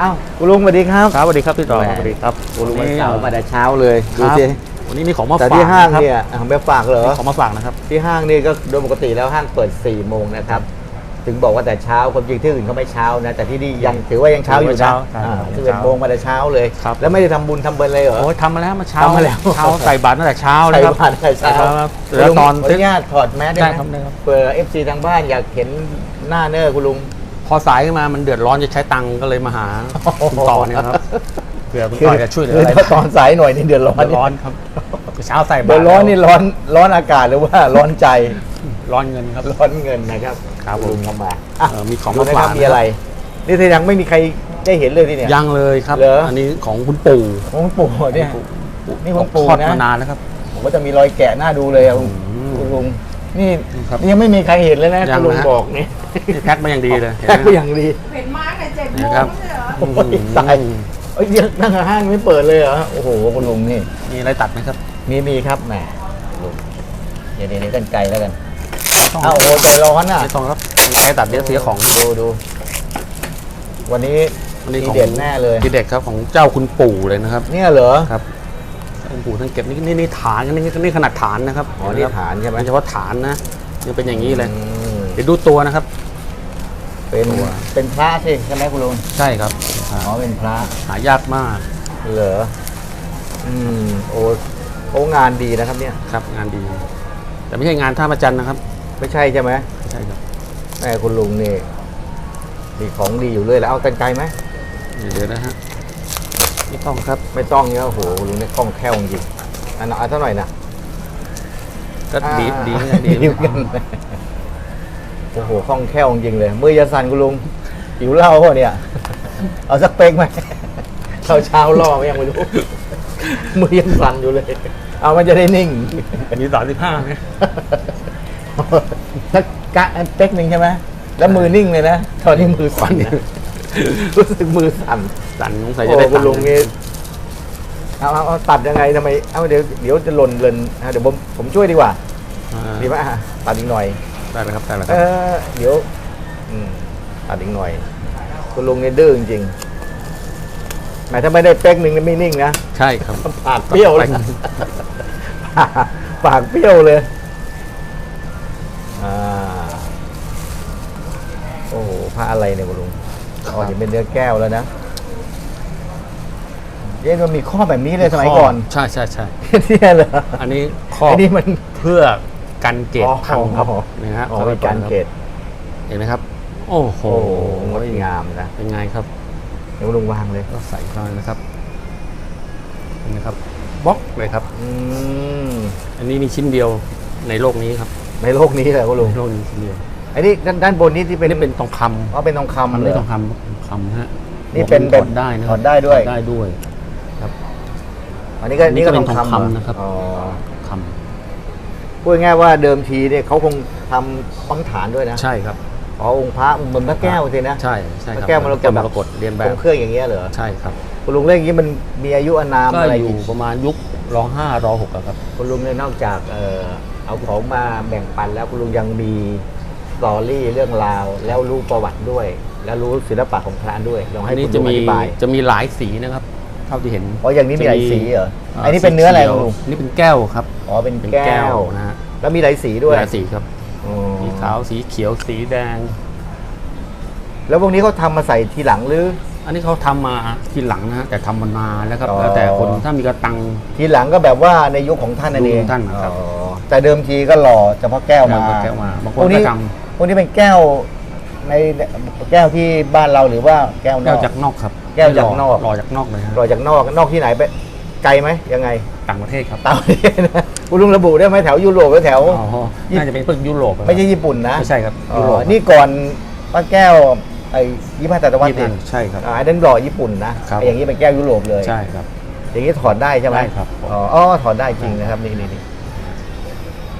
อ้าวคุณลุงสวัสดีครับ ครับสวัสดีครับพี่ต่อแหม สวัสดีครับคุณลุงวัวันนนี้เสาร์มาแต่เช้าเลยดูครับสิวันนี้มีของมาแต่ฝากที่ห้างะครับเนี่ยเอาไปฝากเหรอ มีของมาฝากนะครับ ที่ห้างนี่ก็โดยปกติแล้วห้างเปิด4ี่โมงนะครับ ถึงบอกว่าแต่เช้าความจริงที่อื่นเขาไม่เช้านะ แต่ที่นี่ยังถือว่ายังเช้าอยู่นะเช้าใช่สิบเอ็ดโมงมาแต่เช้าเลย ครับ แล้วไม่ได้ทำบุญทำเบินเลยเหรอ โอ้ยทำมาแล้วเมาเช้าทำมาแล้ว เช้าใส่บาตรตั้งแต่เช้าใส่นะครับบาตรแต่เช้าครับแล้วตอน ขออนุญาตถอดแมสได้ได้ไหมครับได้ครับ เผื่อเอฟซีทางบ้านอยากเห็นหน้าเนอร์คุณลุง พอสายขึ้นมามันเดือดร้อนจะใช้ตังค์ก็เลยมาหาคุณต่อเนี่ยครับเผื่อคุณต่อจะช่วยเหลืออะไรคือถ้าตอนสายหน่อยนี่เดือดร้อนเดือดร้อนครับเช้าใส่บาตรเดือดร้อนนี่ร้อนร้อนอากาศหรือว่าร้อนใจร้อนเงินครับร้อนเงินนะครับครับผมลุงเข้ามาอะเออมีของดูมานะคฝารักบมีอะไร นี่ถ้ายังไม่มีใครได้เห็นเลยทีเนี่ยยังเลยครับเหรออัอันนี้ของคุณปู่ของคุณปู่เนี่ยนี่ของปู่ทอดนะมานานแล้วครับผมก็จะมีรอยแกะหน้าดูเลยอะอืมคุณลุง นี่ครับนี่ยังไม่มีใครเห็นเลยนะยัคุงณลุงนะฮะบอกนี่นี่แพ็คมาอย่างดีเลยเห็นแพ็คไหมไปอย่างดีเห็นมาแต่เจ็ดโมงนะครับไม่ใช่เหรอ โอ้ยตายเอ้ยยังนั่งห้างไม่เปิดเลยเหรอโอ้โหคุณลุงนี่ มีอะไรตัดไหมครับ มีมีครับแหมลุงเดี๋ยวเดี๋ยวเดี๋ยวกันไกลแล้วกันต้องอ้าวโอ้ใจร้อนอะ ไม่ต้องครับใช้ตัดเดี๋ยวเสียของดูดู วันนี้ วันนี้ทีของเด็ดแน่เลย ทีเด็ดครับของเจ้าคุณปู่เลยนะครับ เนี่ยเหรอครับ คุณปู่ท่านเก็บนี่นี่นี่ฐานนี่นี่นี่ขนาดฐานนะครับอ๋อนี่ฐานใช่ไหมไม่เฉพาะฐานนะยังเป็นอย่างนี้เลยอืมเดี๋ยวดูตัวนะครับ เป็นตัวเป็นพระสิใช่ไหมคุณลุงใช่ครับอ๋อเป็นพระหายากมากเหรออืมโอ้โอ้งานดีนะครับเนี่ยครับ งานดี แต่ไม่ใช่งานท่าประจันทร์นะครับ ไม่ใช่ใช่ไหมไม่ใช่ครับแม่คุณลุงนี่มีของดีอยู่เรื่อยแล้วเอากันไกลไหมเดี๋ยวนะฮะ ไม่ต้องครับ ไม่ต้องเนี่ยโอ้โหคุณลุงนี่คล่องแคล่วจริงอันนั้นเอาเท่าไหร่นะก็ดีอ่าดีเหมือนกันดีดีเหมือนกันโอ้โหคล่องแคล่วจริงเลยมืออยาสั่นคุณลุงหิวเหล้าเปล่าเนี่ย เอาสักเป๊กไหมเช้าเช้าๆล่อไม่ยังไม่รู้มือยังสั่นอยู่เลย เอามันจะได้นิ่ง มีสามสิบห้าไหมสักกะเป๊กหนึ่งใช่ไหมแล้วมือนิ่งเลยนะตอนนี้มือสั่นนะ รู้สึกมือสั่นสั่นสงสัยโอ้จะได้คุตัณงลุงค์นี่เอาเอาเอาตัดยังไงทำไมเอาเดี๋ยวเดี๋ยวจะหล่นเลินอะเดี๋ยวผมผมช่วยดีกว่าอ่าดีไหมอะตัดอีกหน่อย ได้แล้วครับได้แล้วคเอรับอเดี๋ยวอืมตัดอีกหน่อย คุณลุงเนี่ยดื้อจริงๆแหมถ้าไม่ได้เป๊กหนึ่งนี่ไม่นิ่งนะใช่ครับปากเปรี้ยวเลยปากเปรี้ยวเลยอ่าโอ้โหผ้าอะไรเนี่ยคุณลุง อ๋อเห็นเป็นเนื้อแก้วแล้วนะเย็นมันมีข้อแบบนี้เลยสมัยก่อน ใช่ใช่ใช่เนี่ยเหรออันนี้ข้อไอ้นี่มันเพื่อกันเกตอ๋อพังครับอ๋อนะฮะอ๋อเป็นการเกตเห็นไหมครับโอ้โหโอ้โหงดงามนะเป็นไงครับเดี๋ยวลุงวางเลยก็ใส่เข้าไปนะครับเห็นไหมครับบล็อกเลยครับอืมอันนี้มีชิ้นเดียวในโลกนี้ครับ ในโลกนี้เลยคุณลุงในโลกนี้ชิ้นเดียวไอ้นี่ด้านด้านบนนี้ที่เป็เป็นนเป็นทองคำอ๋อเป็นทองคำทำเหรได้อทองคำทองคำฮะนี่เป็นถอดได้นะคถรัอดได้ด้วย ถอได้ด้วย อันนี้ก็อันนี้นี่ก็ก็เป็ทอนงทองคำเหรอคำนะครับ อ๋อคพูดง่ายๆว่าเดิมทีเนี่ยเขาคงทำปังฐานด้วยนะำใช่ครับ อ๋อองค์พระเหมือนพระแก้วสินะ ใช่ใช่ครับพระแก้วมรกตแก้วมรกตเรียนแบทรบงเครื่องอย่างเงี้ยเหรอใช่ครับ คุณลุงเล่นอย่างนี้มันมีอายุอานามก็อะไรอยู่อีกประมาณยุครอห้ารอหกอะครับ คุณลุงเนี่ยนอกจากเอ่อเอาของมาแบ่งปันแล้วคุณลุงยังมีส ตอรี่เรื่องราว แล้วรู้ประวัติด้วย แล้วรู้ศิลปะของพระด้วยลองอัให้นนี้คุณจะลุงอมีธิบายจะมีหลายสีนะครับ เท่าที่เห็นอ๋ออย่างนี้มีหลายสีเหรอจะอันนี้เป็นเนื้ออะไรสีขีคุยวณลุงนี่เป็นแก้วครับอ๋อเป็นเป็นแก้แก้ววนะฮะแล้วมีหลายสีด้วยหลายสีครับ อ๋อสีขาวสีเขียวสีแดง แล้วพวกนี้เขาทำมาใส่ทีหลังหรือ อันนี้เขาทำมาทีหลังนะฮะแต่ทำมานานแล้วครับอ๋อ แล้วแต่คนถ้ามีกระตัง ทีหลังก็แบบว่าในยุคของท่านนั่นเองยุคของท่านนะครับ อ๋อแต่เดิมทีก็หล่อเฉพาะแก้วมาแก้วมาบางคพวนกนี้ก็ท พวกนี้เป็นแก้วในแก้วที่บ้านเราหรือว่าแก้วำนแก้อวกจากนอกครับแก้วจากนอก หล่อจากนอกเลยฮะหล่อจากนอกนอกที่ไหนไปไกลไหมยังไงต่างประเทศครับต่างประเทศนะคุณลุงระบุได้ไหมแถวยุโรปหรือแถว อ๋อน่าจะเป็นพวกยุโรปอะไม่ใช่ญี่ปุ่นนะไม่ใช่ครับอ๋ยุโรปอนี่ก่อนป้าแก้วไอ้ยี่ห้าตะวันญี่ติปุ่นใช่ครับ อ่าอันนั้นหล่อญี่ปุ่นนะครับ ไอ้อย่างนี้เป็นแก้วยุโรปเลย ใช่ครับ อย่างนี้ถอดได้ใช่ไหมได้ครับ อ๋ออ๋อถอดได้จริงนะครับ นี่นี่นี่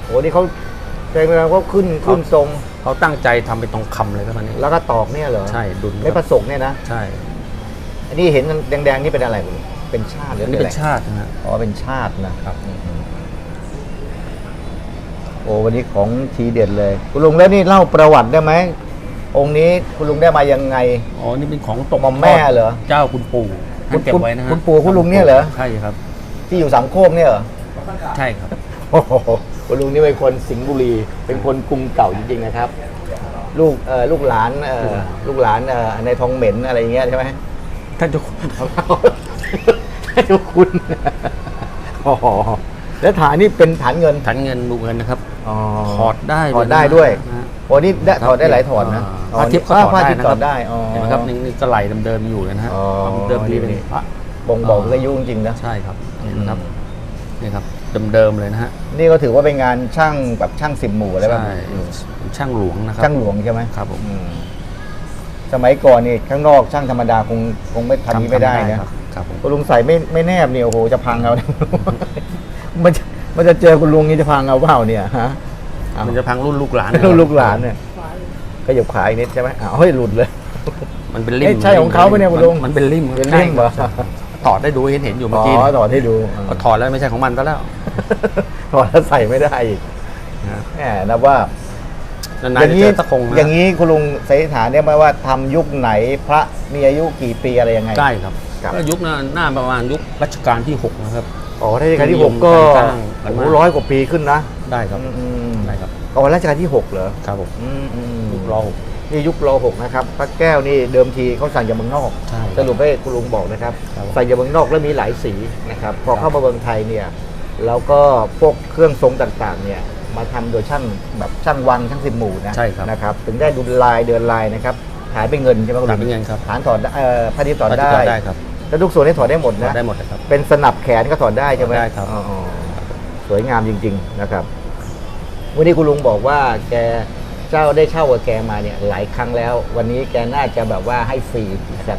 โอ้นี่เขาแสดงว่าเขาขึ้นขึ้นทรง เขาตั้งใจทำเป็นทองคำเลยครับอันนี้แล้วก็ตอกเนี่ยเหรอใช่ดุลไม่คผรับสมเนี่ยนะใช่อันนี้เห็นแดงๆนี่เป็นอะไรคุณลุงเป็นชาติหรืออันนี้เป็นเป็อะไรนชาตินะฮะอ๋อเป็นชาตินะครับอืมโอ้วันนี้ของทีเด็ดเลย คุณลุงแล้วนี่เล่าประวัติได้ไหมโอองค์นี้คุณลุงได้มายังไงอ๋อนี่เป็นของตกหม่อมแม่เหรอเจ้าคุณปู่คุณท่านเก็บไว้นะฮะคุณปู่คุณลุงเนี่ยเหรอใช่ครับ ที่อยู่สามโคกเนี่ยเหรอใช่ครับโอ้โห คุณลุงนี่เป็นคนสิงห์บุรี เป็นคนกรุงเก่าจริงๆนะครับ ลูกเอ่อลูกหลานเอ่อลูกหลานเอ่อในทองเหม็นอะไรอย่างเงี้ยใช่ไหม ท่านเจะให้ทุกคุณ อ๋อ แล้วฐานนี่เป็นฐานเงิน ฐานเงินบุเงินนะครับ อ๋อ ถอดได้ถอดได้ด้วย นะฮะโอ้นี่ได้ถอดได้หลายถอดนะาพระทิพย์ก็ถอดพระได้ทิพย์นะถคอรัดได้ อ๋อ เห็นไหมครับนี่นี่ก็ไหลเดิมๆอยู่เลยนะฮะอ๋อเดิมทีเป็นพระบ่งบอกอายุจริงๆนะ ใช่ครับเห็นไหมครับ นี่ครับเดิมๆเลยนะฮะนี่ก็ถือว่าเป็นงานช่างแบบช่างสิบหมู่อะไรแบบใช่ช่างหลวงนะครับช่างหลวงใช่ไหมครับผมอืมสมัยก่อนนี่ข้างนอกช่างธรรมดาคงคงไม่ทำนี้ไม่ได้คนะรับครับผม คุณลุงใส่ไม่ไม่แนบเนี่ยโอ้โหจะพังเอา มันจะมันจะเจอคุณลุงนี่จะพังเอาเปล่าเนี่ยฮะเอามันจะพังรุ่นลูกหลานลูกลูกหลานเนี่ยก็ยบขายนิดใช่ไหมอ้าวเฮ้ยหลุดเลย มันเป็นริมเอ๊ะใช่ของเขาปะเนี่ยคุณลุง มันเป็นริมเป็นริมเหรอใช่ครับ ถอดได้ดูเห็นเห็นอยู่อ๋เมื่อกี้อถอดให้ดูพอถอดแล้วไม่ใช่ของมันซะแล้วถอดแล้วใส่ไม่ได้อีกแหมนับว่านานอย่าๆงจะนี้เจอตะคงนะอย่างนี้คุณลุงสันนิษฐานได้ไหมว่าทำยุคไหนพระมีอายุกี่ปีอะไรยังไงใช่ครับครับก็ยุคหน้าหน้าประมาณยุครัชกาลที่หกนะครับอ๋อรัชกาลที่นิยหมกก็การสร้างกันโอ้มาโหร้อยกว่าปีขึ้นนะ ได้ครับอืมได้ครับอ๋อรัชกาลที่หกเหรอครับผมอืมอืมยุครอหก นี่ยุครอหกนะครับพระแก้วนี่เดิมทีเขาสั่งจากเมืองนอก ใช่สรุปให้คุณลุงบอกนะครับ ครับผมสั่งจากเมืองนอกแล้วมีหลายสีนะครับ พอครับเข้ามาเมืองไทยเนี่ยแล้วก็พวกเครื่องทรงต่างๆเนี่ยมาทำโดยช่างแบบช่างวังช่างสิบหมู่นะใช่ครับ นะครับ ถึงได้ดูลายเดินลายนะครับฐานเป็นเงินใช่ไหมคุณลุฐานเป็นเงินครับฐานถอดได้เอ่อพระดิบถอดได้ได้ครับแล้วทุกส่วนนี่ถอดได้หมดถอดนะ ได้หมดเลยครับ เป็นสนับแขนก็ถอดได้ใช่ไหมถอดได้ครับ อ๋ออ๋อสวยงามจริง ๆ นะครับ วันนี้คุณลุงบอกว่าแก เจ้าได้เช่ากับแกมาเนี่ยหลายครั้งแล้ว วันนี้แกน่าจะแบบว่าให้ฟรี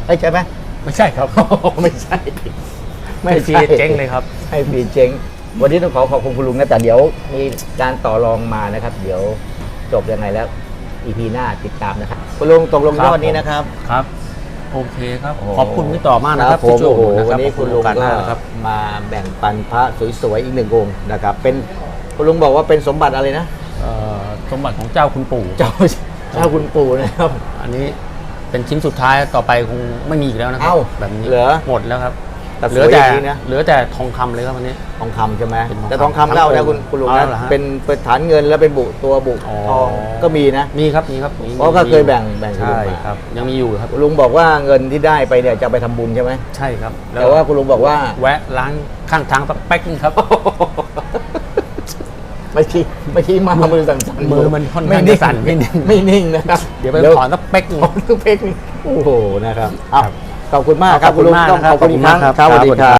เอ้ยใช่ไหมไม่ใช่ครับ ไม่ใช่ ไม่ฟรีเจ๊งเลยครับ ให้ฟรีเจ๊งวันนี้ต้องขอขอบคุณคุณลุงนะแต่เดี๋ยวมีการต่อรองมานะครับ เดี๋ยวจบยังไงแล้วอีพีหน้าติดตามนะครับคุณลุงตกลงยอดนี้นะครับครับโอเคครับโอ้ขอบคุณพี่ต่อมากนะครับผมที่ช่วยโอ้อุโหดหนุนนะควัรับนนี้คุณลุงโอกาสหก็น้านะครับมาแบ่งปันพระสวยๆอีกหนึ่งองค์นะครับ เป็นคุณลุงบอกว่าเป็นสมบัติอะไรนะเอ่อ สมบัติของเจ้าคุณปู่ เจ้าเจ้าคุณปู่นะครับ อันนี้เป็นชิ้นสุดท้ายต่อไปคงไม่มีอีกแล้วนะครัเอ้าแบบนี้เหรอหมดแล้วครับแต่เหลือสวยแต่อย่างนี้นะเหลือแต่ทองคำเลยครับวันนี้ ทองคำใช่ไหมเป็นทองคำแต่ทองคำเล่านะคุณคุณลุงเอานะเหรอฮะ เป็นเป็นฐานเงินแล้วเป็นบุตัวบุอ๋อทองก็มีนะ มีครับมีครับมีเพราะก็เคยแบ่งแบ่งคุณลุใช่งมา ครับ ยังมีอยู่ครับคุณลุงบอกว่าเงินที่ได้ไปเนี่ยจะเอาไปทำบุญใช่ไหมใช่ครับแต่ว่าคุณลุงบอกว่า แวะร้านข้างทางสักแป๊กนึงครับ ไม่ชี้ไม่ชี้มามือสั่นๆมือมันค่อนไม่ข้างนิ่จะสั่นไม่นิ่งไม่นิ่งนะครับ เดี๋ยวไปถอนสักเป๊กนึงโอ้โหเพกนี่โอ้โหนะครับอ้าวขอบคุณมากครับขอบคุณมากต้องนะครับขอบคุณอีกครั้งขอบคุณมากครับครับสวัสดีครับครับ